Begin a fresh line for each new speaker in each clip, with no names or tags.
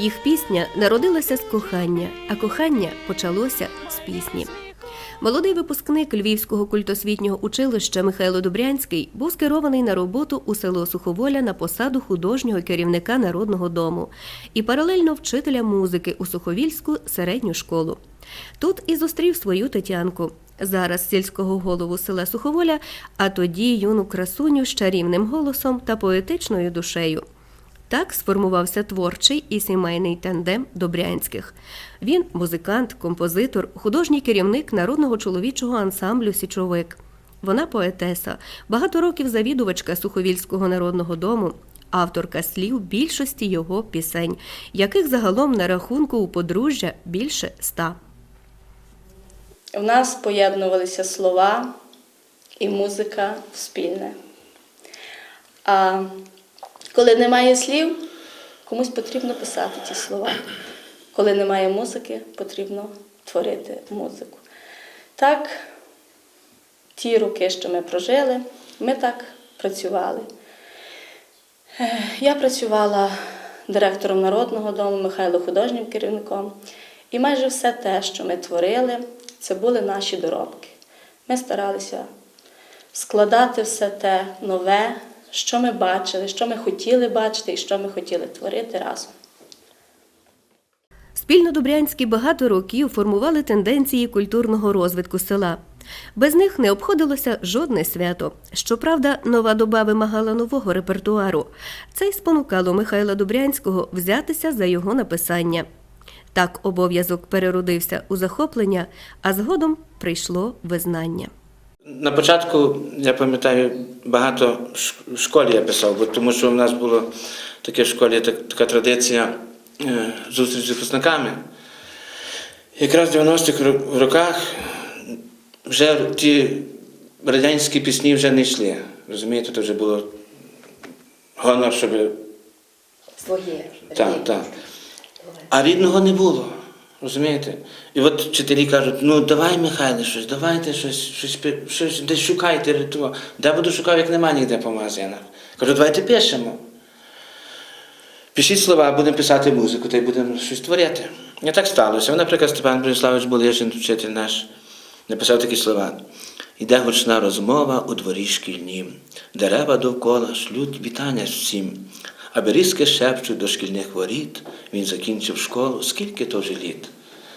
Їх пісня народилася з кохання, а кохання почалося з пісні. Молодий випускник Львівського культосвітнього училища Михайло Добрянський був скерований на роботу у село Суховоля на посаду художнього керівника народного дому і паралельно вчителя музики у Суховільську середню школу. Тут і зустрів свою Тетянку, зараз сільського голову села Суховоля, а тоді юну красуню з чарівним голосом та поетичною душею. Так сформувався творчий і сімейний тандем Добрянських. Він музикант, композитор, художній керівник народного чоловічого ансамблю Січовик. Вона поетеса, багато років завідувачка Суховільського народного дому, авторка слів більшості його пісень, яких загалом на рахунку у подружжя більше ста.
У нас поєднувалися слова і музика спільне. А коли немає слів, комусь потрібно писати ті слова. Коли немає музики, потрібно творити музику. Так, ті роки, що ми прожили, ми так працювали. Я працювала директором народного дому, Михайло художнім керівником. І майже все те, що ми творили, це були наші доробки. Ми старалися складати все те нове, що ми бачили, що ми хотіли бачити і що ми хотіли творити разом.
Спільно Добрянські багато років формували тенденції культурного розвитку села. Без них не обходилося жодне свято. Щоправда, нова доба вимагала нового репертуару. Це й спонукало Михайла Добрянського взятися за його написання. Так обов'язок переродився у захоплення, а згодом прийшло визнання.
На початку, я пам'ятаю, багато в школі я писав, бо тому що в нас було таке в школі так- така традиція е, зустріч з випускниками. Якраз в 90-х роках вже ті радянські пісні вже не йшли. Розумієте, то вже було гонор, щоб.
Своє.
Так, так. А рідного не було. Розумієте? І от вчителі кажуть, ну давай, Михайле, щось, давайте щось, щось, щось десь шукайте ритуал. Де буду шукав, як нема ніде по магазинах. Кажу, давайте пишемо. Пишіть слова, будемо писати музику, та й будемо щось творити. І так сталося. Наприклад, Степан Брониславович Болишин, вчитель наш, написав такі слова. Іде гучна розмова у дворі шкільнім, дерева довкола шлють вітання всім, а берізки шепчуть до шкільних воріт, він закінчив школу, скільки то вже літ.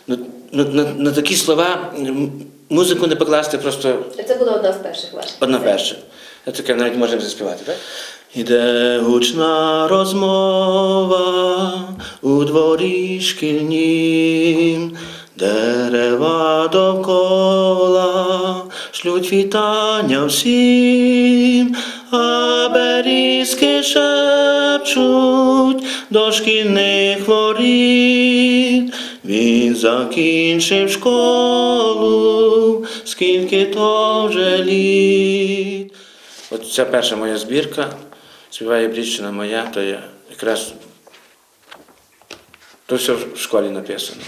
Ну, ну, на, на такі слова музику не покласти просто
Це була одна з перших ваших.
Одна перша. Я таке навіть можемо заспівати, так? Іде гучна розмова у дворі шкільнім, дерева довкола шлють вітання всім, а берізки шепчуть до шкільних воріт. Він закінчив школу, скільки то вже літ. От ця перша моя збірка, співає Брідщина моя, то я якраз то все в школі написано.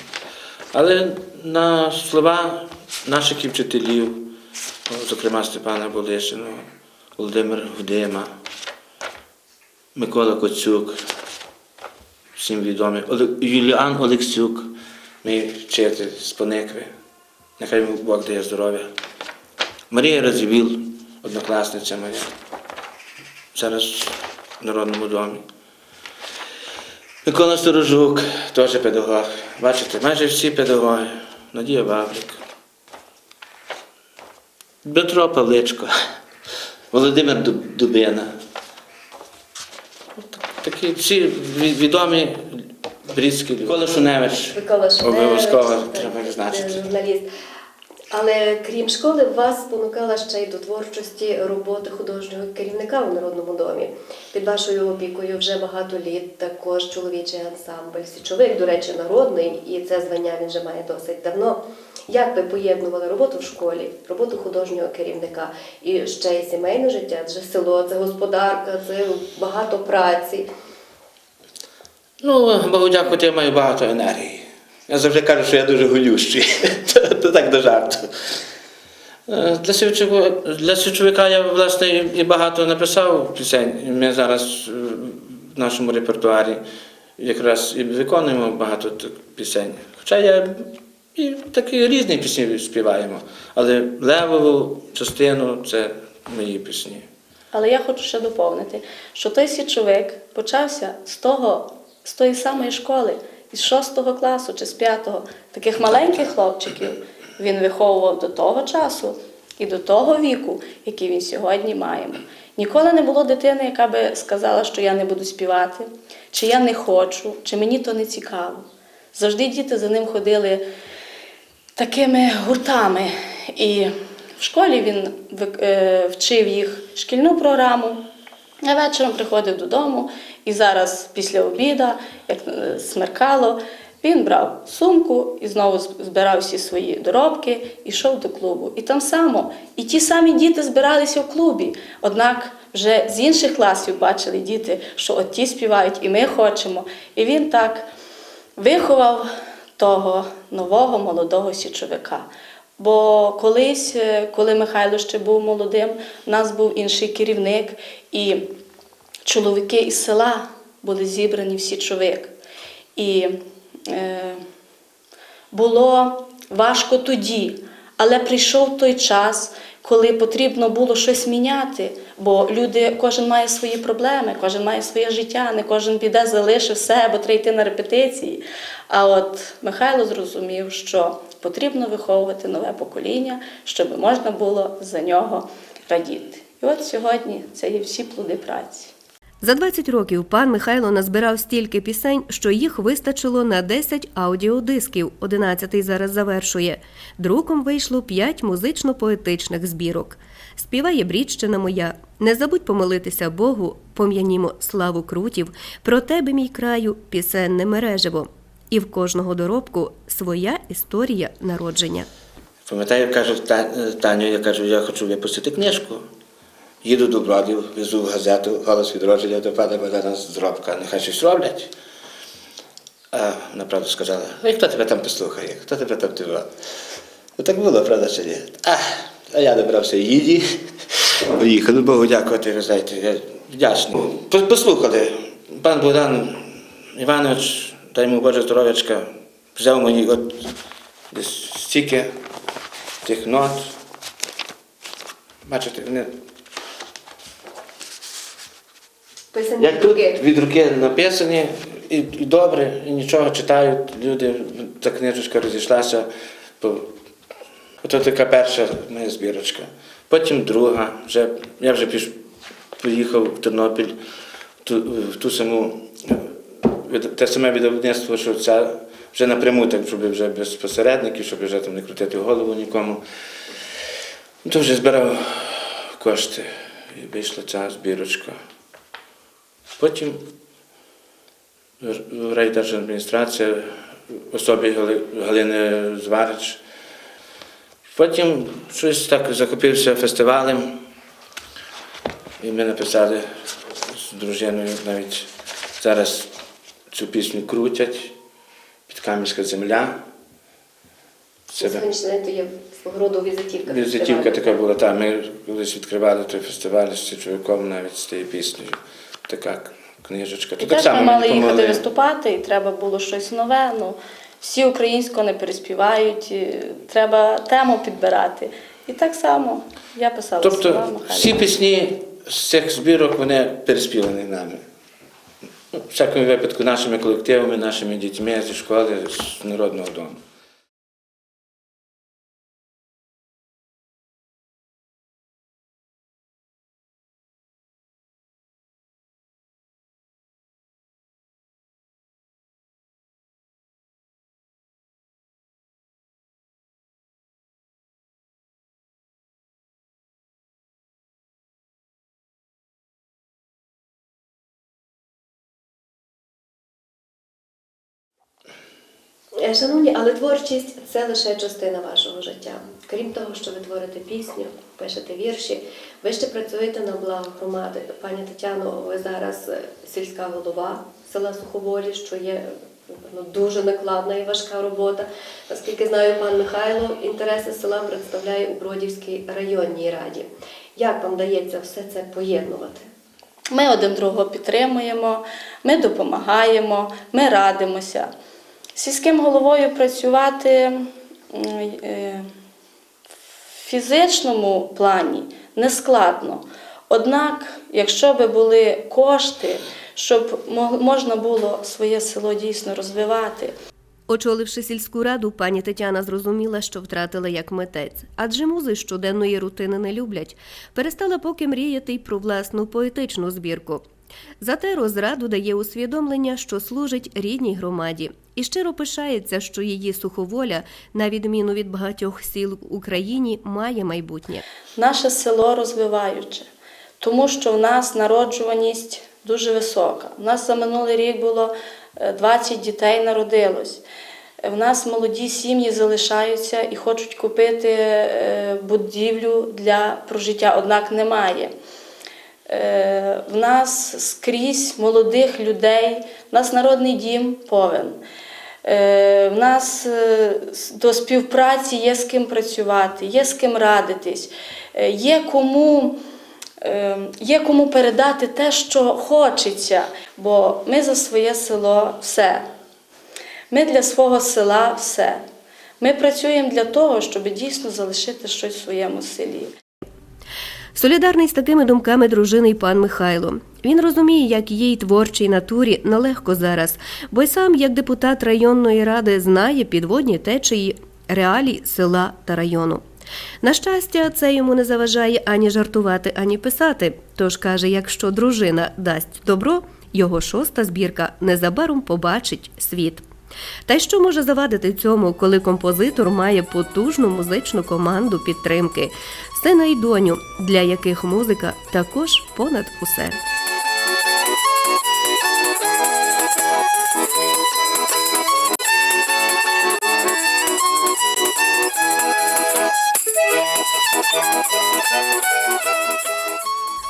Але на слова наших вчителів, зокрема Степана Болишиного, Володимир Гудима, Микола Коцюк, всім відомий, Юліан Олексюк, мій вчитель з Поникви, нехай йому Бог дає здоров'я. Марія Разівіл, однокласниця моя, зараз в Народному домі. Микола Сторожук, теж педагог. Бачите, майже всі педагоги. Надія Бабрик. Дмитро Павличко, Володимир Дубина. Такі всі відомі брідські люди. Микола Шуневич.
Микола Шуневич,
Обов'язково треба
е,
відзначити.
журналіст.
Але крім школи, вас спонукала ще й до творчості роботи художнього керівника у Народному домі. Під вашою опікою вже багато літ також чоловічий ансамбль. Січовик, до речі, народний, і це звання він вже має досить давно. Як ви поєднували роботу в школі, роботу художнього керівника і ще й сімейне життя? Адже село, це господарка, це багато праці.
Ну, Богу дякувати, я маю багато енергії. Я завжди кажу, що я дуже голющий. То- То так до жарту. Е, Для січовика, для січовика я власне і і багато написав пісень. Ми зараз е, в нашому репертуарі якраз і виконуємо багато пісень. Хоча я і такі різні пісні співаємо. Але левову частину це мої пісні.
Але я хочу ще доповнити, що той січовик почався з того, з тої самої школи, із 6 класу чи з 5, таких маленьких хлопчиків він виховував до того часу і до того віку, який він сьогодні має. Ніколи не було дитини, яка би сказала, що я не буду співати, чи я не хочу, чи мені то не цікаво. Завжди діти за ним ходили такими гуртами. І в школі він е, вчив їх шкільну програму, а вечором приходив додому. І зараз, після обіда, як е, смеркало, він брав сумку і знову збирав всі свої доробки і йшов до клубу. І там само, і ті самі діти збиралися в клубі. Однак вже з інших класів бачили діти, що от ті співають, і ми хочемо. І він так виховав того нового молодого січовика. Бо колись, е, коли Михайло ще був молодим, у нас був інший керівник, і чоловіки із села були зібрані в січовик. І е, було важко тоді, але прийшов той час, коли потрібно було щось міняти, бо люди, кожен має свої проблеми, кожен має своє життя, не кожен піде, залишив все, бо треба йти на репетиції. А от Михайло зрозумів, що потрібно виховувати нове покоління, щоб можна було за нього радіти. І от сьогодні це є всі плоди праці.
За 20 років пан Михайло назбирав стільки пісень, що їх вистачило на 10 аудіодисків. 11-й зараз завершує. Друком вийшло 5 музично-поетичних збірок. Співає Брідщина моя. Не забудь помолитися Богу, пом'янімо славу крутів, про тебе, мій краю, пісенне мережево. І в кожного доробку своя історія народження.
Пам'ятаю, кажу Та- Таню, я кажу, я хочу випустити книжку. Їду до Бродів, везу в газету Голос відродження до пана Богдана Зробка. Нехай щось роблять. А вона правда сказала, ой, хто тебе там послухає, хто тебе там тива? Ну так було, правда, чи ні? А, а я добрався їді. Приїхали, Богу дякувати, ви знаєте, я вдячний. Послухали, пан Богдан Іванович, дай йому Боже здоров'ячка, взяв мені от десь стільки тих нот. Бачите, вони як тут від руки написані, і, і добре, і нічого читають люди, та книжечка розійшлася. Ото така перша моя збірочка. Потім друга. Вже, я вже піш, поїхав в Тернопіль ту, в ту саму, те саме видавництво, що це вже напряму, так, щоб вже без посередників, щоб вже там не крутити голову нікому. Ну, То вже збирав кошти і вийшла ця збірочка. Потім райдержадміністрація особі Гали- Галини Зварич. Потім щось так захопився фестивалем. І ми написали з дружиною навіть зараз цю пісню крутять під Кам'янська земля. Це
то є свого роду візитівка.
Візитівка така була, так. Ми колись відкривали той фестиваль з Січовиком навіть з тією піснею. Така книжечка.
І
так
теж ми мали їхати
помогли.
виступати, і треба було щось нове. Ну, всі українсько не переспівають, і треба тему підбирати. І так само я писала
Тобто всі пісні з цих збірок вони переспівані нами. Всякому випадку нашими колективами, нашими дітьми зі школи, з народного дому.
Шановні, але творчість це лише частина вашого життя. Крім того, що ви творите пісню, пишете вірші, ви ще працюєте на благо громади. Пані Тетяно, ви зараз е, сільська голова села Суховолі, що є напевно, дуже накладна і важка робота. Наскільки знаю, пан Михайло інтереси села представляє у Бродівській районній раді. Як вам дається все це поєднувати?
Ми один другого підтримуємо, ми допомагаємо, ми радимося. Сільським головою працювати е, в фізичному плані не складно. Однак, якщо би були кошти, щоб можна було своє село дійсно розвивати,
Очоливши сільську раду, пані Тетяна зрозуміла, що втратила як митець, адже музи щоденної рутини не люблять. Перестала поки мріяти й про власну поетичну збірку. Зате розраду дає усвідомлення, що служить рідній громаді, і щиро пишається, що її суховоля, на відміну від багатьох сіл в Україні, має майбутнє.
наше село розвиваюче, тому що в нас народжуваність дуже висока. У нас за минулий рік було е, 20 дітей народилось. Е, В нас молоді сім'ї залишаються і хочуть купити е, будівлю для прожиття, однак немає. Е, В нас скрізь молодих людей, в нас народний дім повен. Е, В нас е, до співпраці є з ким працювати, є з ким радитись, є кому, є кому передати те, що хочеться, бо ми за своє село все. Ми для свого села все. Ми працюємо для того, щоб дійсно залишити щось в своєму селі.
Солідарний з такими думками дружини пан Михайло. Він розуміє, як їй творчій натурі нелегко зараз, бо й сам, як депутат районної ради, знає підводні течії реалій села та району. На щастя, це йому не заважає ані жартувати, ані писати. Тож каже, якщо дружина дасть добро, його шоста збірка незабаром побачить світ. Та й що може завадити цьому, коли композитор має потужну музичну команду підтримки, сина й доню, для яких музика також понад усе.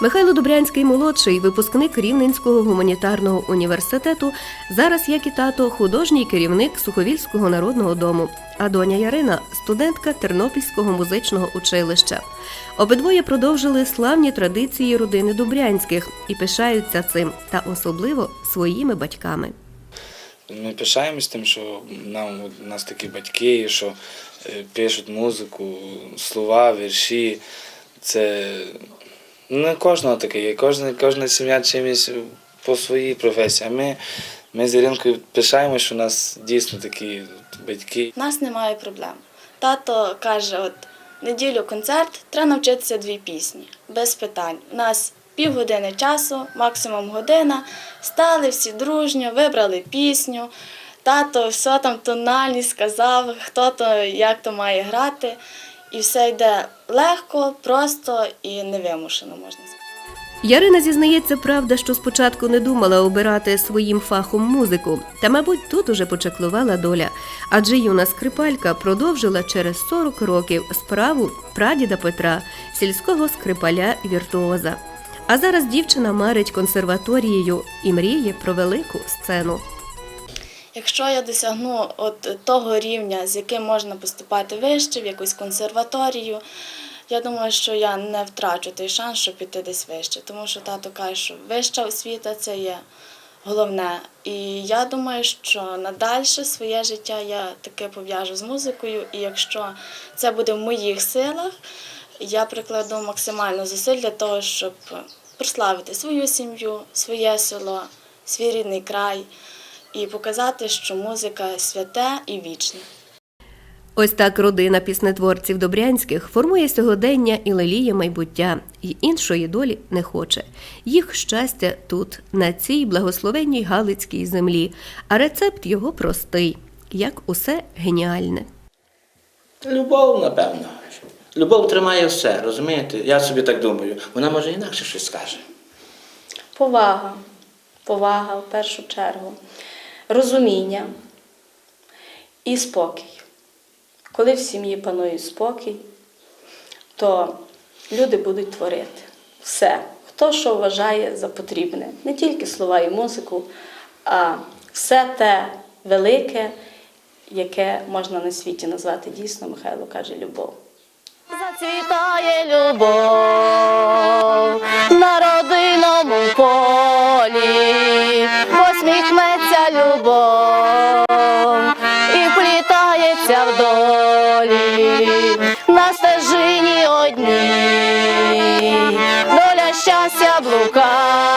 Михайло Добрянський молодший, випускник Рівненського гуманітарного університету, зараз як і тато, художній керівник Суховільського народного дому. А доня Ярина студентка Тернопільського музичного училища. Обидвоє продовжили славні традиції родини Добрянських і пишаються цим, та особливо своїми батьками.
Ми пишаємось тим, що нам у нас такі батьки, що е, пишуть музику, слова, вірші. Це не кожного таке є. Кожна, кожна сім'я чимось по своїй професії. А ми, ми з Іринкою пишаємось, що у нас дійсно такі батьки.
У нас немає проблем. Тато каже: от неділю концерт, треба навчитися дві пісні. Без питань. У нас півгодини часу, максимум година. Стали всі дружньо, вибрали пісню. Тато все там тональність сказав, хто то як то має грати. І все йде легко, просто і невимушено, можна сказати.
Ярина зізнається, правда, що спочатку не думала обирати своїм фахом музику, та, мабуть, тут уже почаклувала доля, адже юна скрипалька продовжила через 40 років справу прадіда Петра, сільського скрипаля віртуоза. А зараз дівчина марить консерваторією і мріє про велику сцену.
Якщо я досягну от того рівня, з яким можна поступати вище, в якусь консерваторію, я думаю, що я не втрачу той шанс, щоб піти десь вище. Тому що тато каже, що вища освіта це є головне. І я думаю, що надальше своє життя я таке пов'яжу з музикою. І якщо це буде в моїх силах, я прикладу максимально зусиль для того, щоб прославити свою сім'ю, своє село, свій рідний край і показати, що музика святе і вічне.
Ось так родина піснетворців Добрянських формує сьогодення і леліє майбуття, і іншої долі не хоче. Їх щастя тут, на цій благословенній Галицькій землі, а рецепт його простий, як усе геніальне.
Любов, напевно. Любов тримає все, розумієте? Я собі так думаю. Вона може інакше щось скаже.
Повага, повага в першу чергу, розуміння і спокій. Коли в сім'ї панує спокій, то люди будуть творити все, хто що вважає за потрібне, не тільки слова і музику, а все те велике, яке можна на світі назвати дійсно, Михайло каже, любов.
Зацвітає любов блукає,